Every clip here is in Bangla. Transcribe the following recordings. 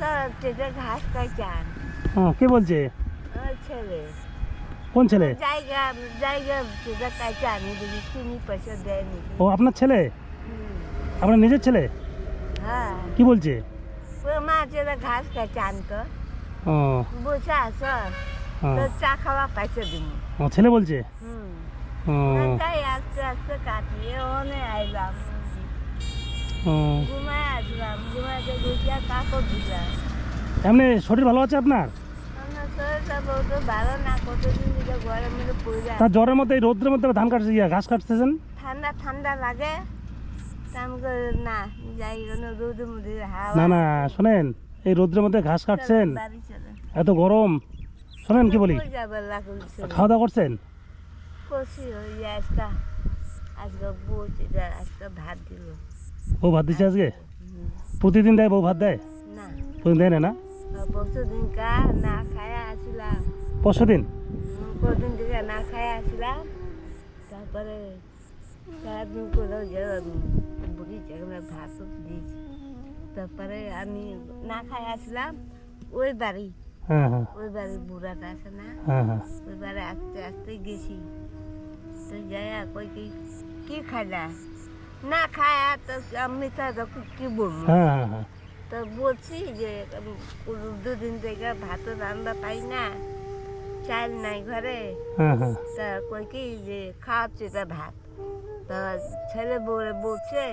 ঘাস হ্যাঁ কে বলছে? ছেলে। কোন ছেলে? জায়গা জায়গা চেটে খাই চান দেখি চিনি পয়সা দেয়নি। ও আপনার ছেলে? আপনার নিজের ছেলে? হ্যাঁ। কি বলছে? মা ঘাস তো। ও। বসে আস। তো চা খাওয়া পয়সা দিবো। ও ছেলে বলছে? হুম। ও। তাই আস্তে আস্তে কাটিয়ে ওনে আইলাম। এমনি শরীর ভালো আছে আপনার? তার জ্বরের মধ্যে এই রোদ্রের মধ্যে ধান কাটছে ঘাস কাটতেছেন? ঠান্ডা ঠান্ডা লাগে। তা না না শোনেন এই রোদ্রের মধ্যে ঘাস কাটছেন? এত গরম। শোনেন কি বলি? খাওয়া দাওয়া করছেন? আজকে ভাত দিল। বউ ভাত দিচ্ছে আজকে? প্রতিদিন দেয় বউ ভাত দেয়? না। প্রতিদিন দেয় না না? পরশু দিন না খায়া আসলাম। তারপরে সারাদিন বুড়ি ভাত দিয়েছি। তারপরে আমি না খাই আসলাম ওই বাড়ি। হ্যাঁ হ্যাঁ। ওই বাড়ি বুড়াটা আছে না? হ্যাঁ ওই বাড়ি আস্তে আস্তে গেছি। তো যাই কই কি কি খাইলা? না খায়া তো আমি তো কি বলব? হ্যাঁ হ্যাঁ হ্যাঁ। তো বলছি যে দুদিন থেকে ভাত রান্না পাই না চাল নাই ঘরে। হ্যাঁ তা কই কি যে খাওয়াচ্ছে তা ভাত। তা ছেলে বউরে বলছে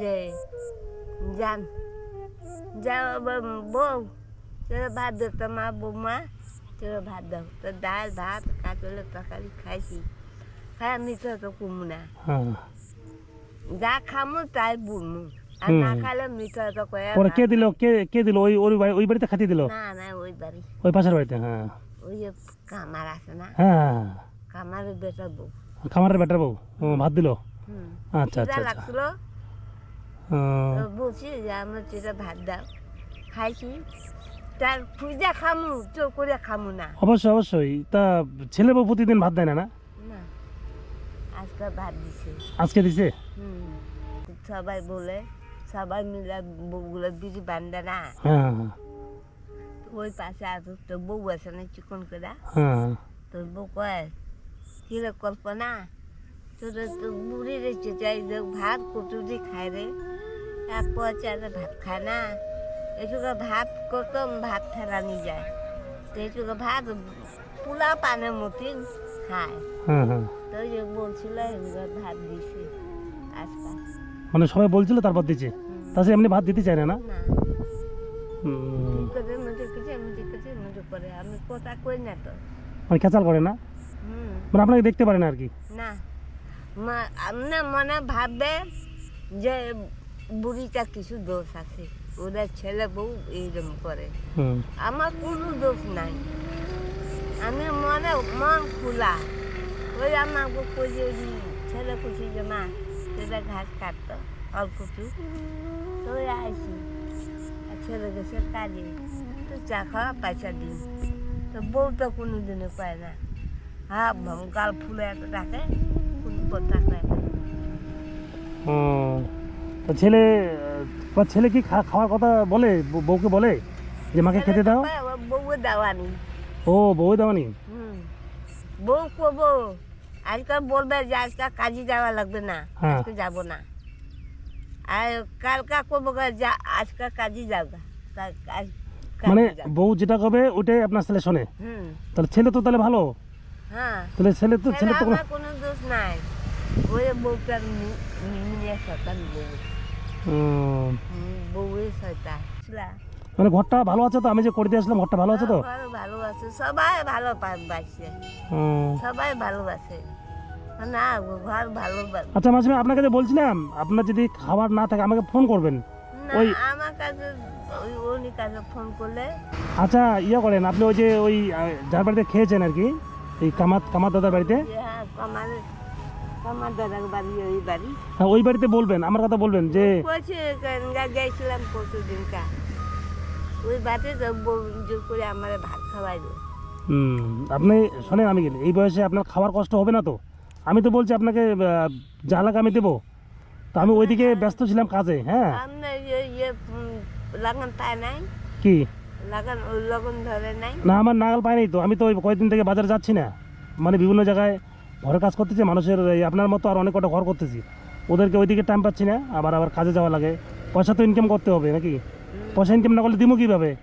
যে যান ব- বউ চলো ভাত দাও তো মা বৌমা চলো ভাত দাও। তো ডাল ভাত কাঁচলের তরকারি খাইছি। খাই আমি তো কুমু না। যা খামু তাই বুমু আর না। খাইলে মিঠা তো কয়ে পরে কে দিল কে কে দিল? ওই ওই বাড়ি ওই বাড়িতে খাতি দিল? না না ওই বাড়ি। ওই পাশের বাড়িতে হ্যাঁ। ওই কামার আছে না? হ্যাঁ কামারের বেটা বউ। খামারের বেটার বউ? ভাত দিল? আচ্ছা আচ্ছা আচ্ছা। লাগছিল? বলছি যে আমার যেটা ভাত দাও খাইছি। তার পূজা খামু চোখ করে খামু না। অবশ্যই অবশ্যই। তা ছেলে বউ প্রতিদিন ভাত দেয় না না? আজকে ভাত দিছে। আজকে দিছে? সবাই বলে সবাই মিলে বউগুলো বিড়ি বান্ধে না? হ্যাঁ হ্যাঁ হ্যাঁ, ওই পাশে আর তো বউ আছে না চিকন করে? তোর বউ কয় কিরে কল্পনা তোর তো বুড়ি রেখে চাই ভাত কটুরি খায় রে? এক পয়সাতে ভাত খায় না? এটুকু ভাত কত ভাত ফেরানি যায়। তো এটুকু ভাত পোলা পানের মতন খায়। হ্যাঁ হ্যাঁ। তো ওই যে বলছিল ভাত দিছে আজকাল মানে সবাই বলছিল তারপর দিচ্ছে তাছাড়া এমনি ভাত দিতে চায় না না? আমি কথা কই না তো। মানে খেচাল করে না? মানে আপনাকে দেখতে পারে না আর কি? না। আপনার মনে ভাববে যে বুড়িটা কিছু দোষ আছে। ওদের ছেলে বউ এইরকম করে। আমার কোনো দোষ নাই। আমি মনে মন খোলা। ওই আমার যে ছেলে খুশি যে মা সেটা ঘাস কাটতো অল্প একটু তো আইসি। ছেলে গেছে কাজে। তো চা খাওয়া পয়সা দিন। তো বউ তো কোনো দিনে পায় না। হ্যাঁ গাল ফুলে ডাকে কোনো কথা কয় না। ছেলে ছেলে কি খাওয়ার কথা বলে? বউ- বউকে বলে? যে মাকে খেতে দাও? কয়, ও বউ দেওয়ানি ও বউ হুম। বউ কব আজকে বলবে যে আজকে কাজে যাওয়া লাগবে না হ্যাঁ। আজকে যাব না। আর কালকা কব যা আজকে কাজে যাবে। মানে বউ যেটা করবে ওটাই আপনার ছেলে শোনে? হুম। তাহলে ছেলে তো তাহলে ভালো? হ্যাঁ। তাহলে ছেলে তো ছেলে তো কোনো- দোষ নাই। ওই বউটার মি- মিনিয়ে শতান বউ। বউয়ের বুঝলা? মানে ঘরটা ভালো আছে তো? আমি যে করে দিয়ে আসলাম ঘরটা ভালো আছে তো? ঘর ভালো আছে। সবাই ভালো সবাই ভালোবাসে। না ঘর ভালোবাসে আচ্ছা মাঝে আপনার কাছে বলছিলাম আপনার যদি খাবার না থাকে আমাকে ফোন করবেন। ওই- আমার কাছে ওই কাছে ফোন করলে আচ্ছা ইয়ে করেন আপনি ওই যে ওই যার বাড়িতে খেয়েছেন আর কি এই কামাত কামাত দাদার বাড়িতে? হ্যাঁ দাদার বাড়ি ওই বাড়ি। হ্যাঁ ওই বাড়িতে বলবেন আমার কথা বলবেন যে গেছিলাম পরশু দিনকা ওই বাটে জোর করে আমার ভাত খাওয়াই হুম, আপনি শোনেন আমি এই বয়সে আপনার খাওয়ার কষ্ট হবে না তো। আমি তো বলছি আপনাকে যা লাগে আমি দেবো। তো আমি ওইদিকে ব্যস্ত ছিলাম কাজে হ্যাঁ? ইয়ে ইয়ে লাগান পায় নাই? কি? লাগান লগন ধরে নাই? না আমার নাগাল পাইনি তো। আমি তো ওই কয়েকদিন থেকে বাজারে যাচ্ছি না। মানে বিভিন্ন জায়গায় ঘরে কাজ করতেছি মানুষের আপনার মতো আর অনেক কটা ঘর করতেছি। ওদেরকে ওইদিকে টাইম পাচ্ছি না আবার আবার কাজে যাওয়া লাগে। পয়সা তো ইনকাম করতে হবে নাকি? পয়সা ইনকাম না করলে দিমু কীভাবে?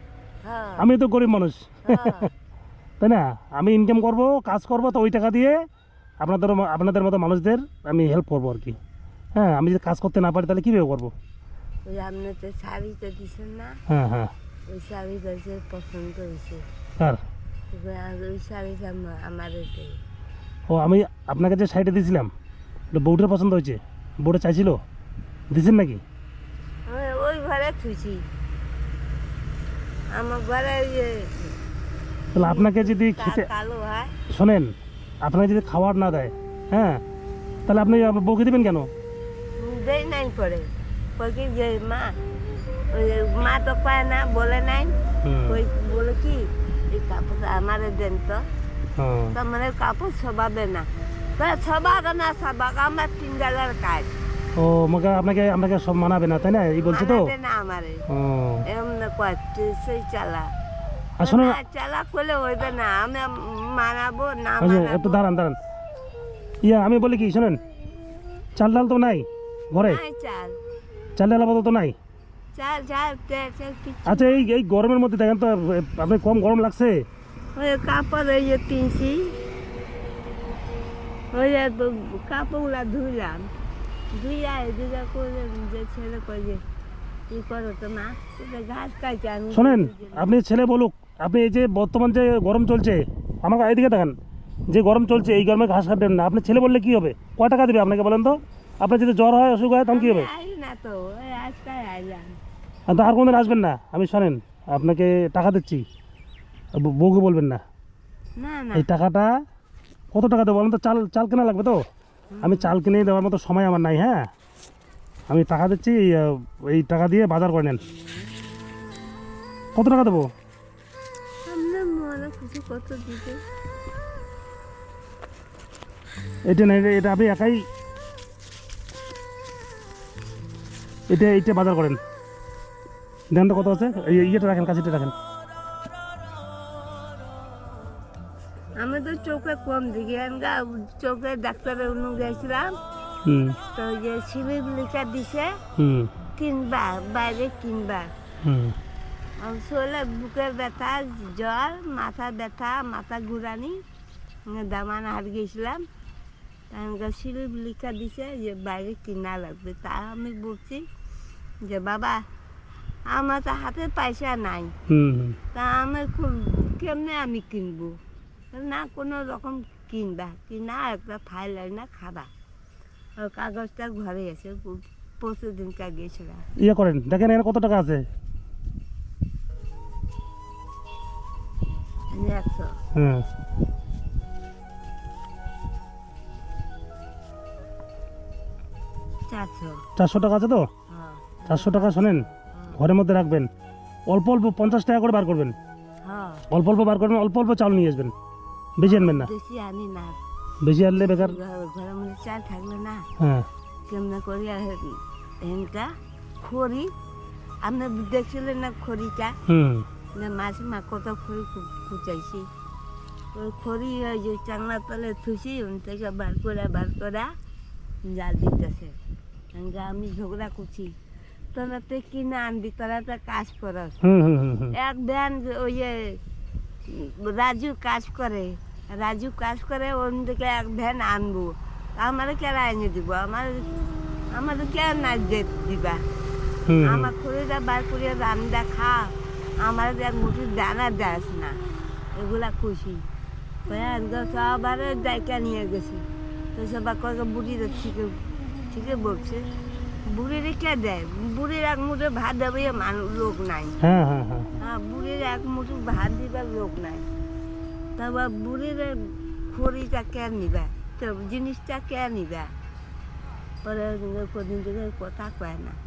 হ্যাঁ। আমি তো গরিব মানুষ। হ্যাঁ। তাই না? আমি ইনকাম করব কাজ করব তো ওই টাকা দিয়ে আপনাদের আপনাদের মতো মানুষদের আমি হেল্প করব আর কি। হ্যাঁ আমি যদি কাজ করতে না পারি তাহলে কীভাবে করব? ওই আপনি তো শাড়িটা দিছেন না? হ্যাঁ হ্যাঁ। ওই শাড়িটা যে পছন্দ হয়েছে। স্যার এবার আর ওই শাড়িটা আমা- ও আমি আপনাকে যে সাইডে দিয়েছিলাম ওটা বউটার পছন্দ হয়েছে। বউটা চাইছিল? দিছেন নাকি? ওই ঘরে আমার ঘরে ইয়ে তাহলে আপনাকে যদি খেতে কালো হয়। শোনেন আপনাকে যদি খাবার না দেয় হ্যাঁ? তাহলে আপনি বউকে দেবেন কেন? দেই নাই পরে। কই যে মা তো পায় না বলে নাই। ওই বলে কি এই কাপড় আমারে দেন তো। মানে কাপড় সবাবে না। সবাক না সবাক আমার তিন ডলার কাজ। ও আমাকে আপনাকে আপনাকে সব মানাবে না তাই না? এই বলছে তো? মানাবে না আমারে। ও। এমনি কয় তুই সেই চালা। চালা করলে হইবে না আমি মানাবো না আচ্ছা একটু দাঁড়ান দাঁড়ান। ইয়া আমি বলি কি শোনেন চাল ডাল তো নাই ঘরে? চাল। চাল ডাল আপাতত নাই? আচ্ছা এই এই গরমের মধ্যে দেখেন তো আপনি কম গরম লাগছে? কাপড় ওই যে ওই কাপড়গুলা ধুইলাম। ধুইয়া এদিকে করে যে ছেলে কই কি করো তো মা ঘাস কাটছে আমি শোনেন আপনি ছেলে বলুক আপনি এই যে বর্তমান যে গরম চলছে আমাকে এইদিকে দেখেন যে গরম চলছে এই গরমে ঘাস কাটবেন না। আপনি ছেলে বললে কি হবে? কয় টাকা দেবে আপনাকে বলেন তো? আপনার যদি জ্বর হয় অসুখ হয় তখন কী হবে? না তো আজকাল আইলাম। আর কোনদিন আসবেন না। আমি শোনেন আপনাকে টাকা দিচ্ছি। বউকে বলবেন না। এই টাকাটা কত টাকা দেবো বলেন তো? চাল চাল কেনা লাগবে তো? আমি চাল কিনে দেওয়ার মতো সময় আমার নাই হ্যাঁ? আমি টাকা দিচ্ছি এই, টাকা দিয়ে বাজার করে নেন। কত টাকা দেবো? কিছু এটা না এটা- আপনি একাই এটা এইটা বাজার করেন। দেন তো কত আছে? এই ইয়েটা রাখেন কাছিটা রাখেন। চোখে কম দেখি। আমরা চোখে ডাক্তারের অনু গেছিলাম তো যে সিলিপ লিখা দিছে। তিনবার বাইরে তিনবার। আর শরীরে বুকের ব্যথা জ্বর মাথা ব্যথা মাথা ঘুরানি দামান হার গেছিলাম। স্লিপ লিখা দিছে যে বাইরে কিনা লাগবে। তা আমি বলছি যে বাবা আমার তো হাতে পয়সা নাই। তা আমি খুব কেমনে আমি কিনবো? না কোনো রকম কিনবা কিনা একটা ফাইল না খাবা। আর কাগজটা ঘরে এসে পরশু দিনকার গেছিলাম ইয়ে করেন দেখেন এখানে কত টাকা আছে? একশো। হ্যাঁ। চারশো। টাকা আছে তো? হ্যাঁ। চারশো টাকা শোনেন ঘরের মধ্যে রাখবেন। অল্প অল্প পঞ্চাশ টাকা করে বার করবেন। হ্যাঁ। অল্প অল্প বার করবেন অল্প অল্প চাল নিয়ে আসবেন। বেশি আনবেন না? বেশি আনি না। বেশি আনলে বেকার? ঘর- মধ্যে চাল থাকলে না। হ্যাঁ। কেমনে করি? হেনটা খড়ি। আপনি দেখছিলেন না খড়িটা? হুম। না মাছ মা কত খড়ি কুচাইছি। ওই খড়ি ওই যে চাংলা তলে থুসি থেকে বার করে বার করে জাল দিতেছে। আমি ঝগড়া করছি। তোরা তো কিনে আনবি তোরা তো কাজ করস। এক ভ্যান ওই রাজু কাজ করে। রাজু কাজ করে ওর দিকে এক ভ্যান আনব। আমার কেন এনে দিব? আমার আমার কেন না দিবা। আমার খড়িটা বার করিয়া রান্না খা। আমার এক মুঠি দানা দাস না এগুলা খুশি। সবার ডাইকা নিয়ে গেছি। তো সবাই কয়েক বুড়ি ঠিকই ঠিকই বলছে। বুড়ির কে দেয়। বুড়ির এক মুঠো ভাত দেবে মানুষ লোক নাই। হ্যাঁ হ্যাঁ হ্যাঁ। হ্যাঁ বুড়ির এক মুঠো ভাত দিবার লোক নাই। তারপর বুড়ির খড়িটা কে নিবে? তো জিনিসটা কে নিবে? পরে কদিন থেকে কথা কয় না।